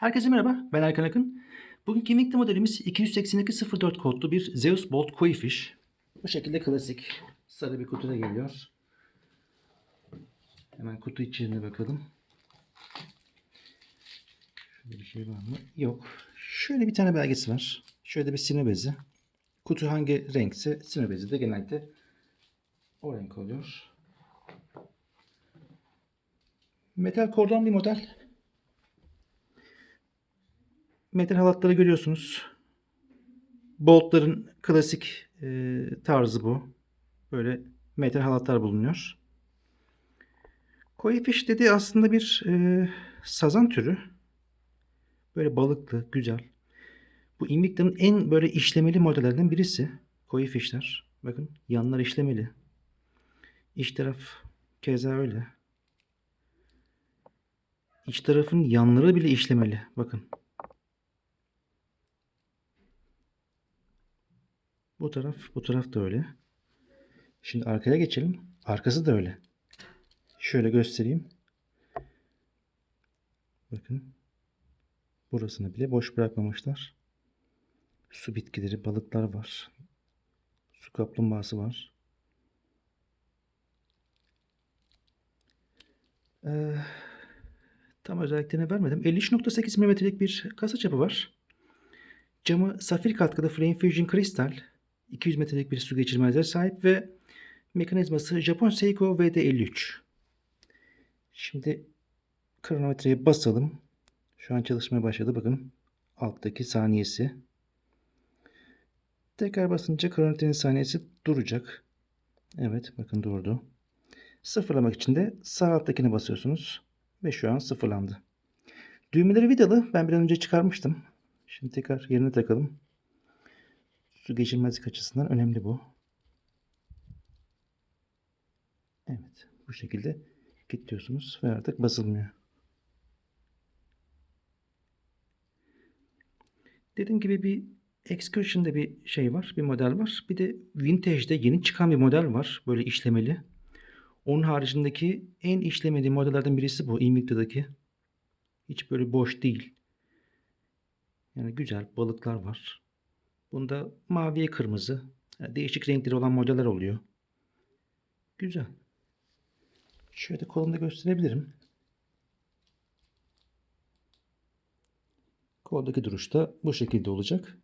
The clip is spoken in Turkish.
Herkese merhaba, ben Erkan Akın. Bugünkü Invicta modelimiz 28204 kodlu bir Zeus Bolt Koi Fish. Bu şekilde klasik sarı bir kutuda geliyor. Hemen kutu içine bakalım. Şöyle bir şey var mı? Yok. Şöyle bir tane belgesi var. Şöyle bir sinir bezi. Kutu hangi renkse sinir bezi de genelde o renk oluyor. Metal kordon bir model. Metal halatları görüyorsunuz. Boltların klasik e, tarzı bu. Böyle metal halatlar bulunuyor. Koi fish dediği aslında bir e, sazan türü. Böyle balıklı, güzel. Bu Invicta'nın en böyle işlemeli modellerinden birisi. Koi fishler. Bakın yanlar işlemeli. İç taraf keza öyle. İç tarafın yanları bile işlemeli. Bakın. Bu taraf, bu taraf da öyle. Şimdi arkaya geçelim. Arkası da öyle. Şöyle göstereyim. Bakın. Burasını bile boş bırakmamışlar. Su bitkileri, balıklar var. Su kaplumbağası var. Ee, tam özelliklerini vermedim. 53.8 mm'lik bir kasa çapı var. Camı safir katkılı Flame Fusion Crystal 200 metrelik bir su geçirmezliğe sahip ve mekanizması Japon Seiko VD53. Şimdi kronometreye basalım. Şu an çalışmaya başladı. Bakın alttaki saniyesi. Tekrar basınca kronometrenin saniyesi duracak. Evet bakın durdu. Sıfırlamak için de sağ alttakine basıyorsunuz. Ve şu an sıfırlandı. Düğmeleri vidalı. Ben bir an önce çıkarmıştım. Şimdi tekrar yerine takalım. Su geçirmezlik açısından önemli bu. Evet. Bu şekilde kilitliyorsunuz ve artık basılmıyor. Dediğim gibi bir Excursion'da bir şey var. Bir model var. Bir de Vintage'de yeni çıkan bir model var. Böyle işlemeli. Onun haricindeki en işlemeli modellerden birisi bu. Invicta'daki. Hiç böyle boş değil. Yani güzel balıklar var. Bunda maviye kırmızı. Yani değişik renkleri olan modeller oluyor. Güzel. Şöyle kolumda gösterebilirim. Koldaki duruş da bu şekilde olacak.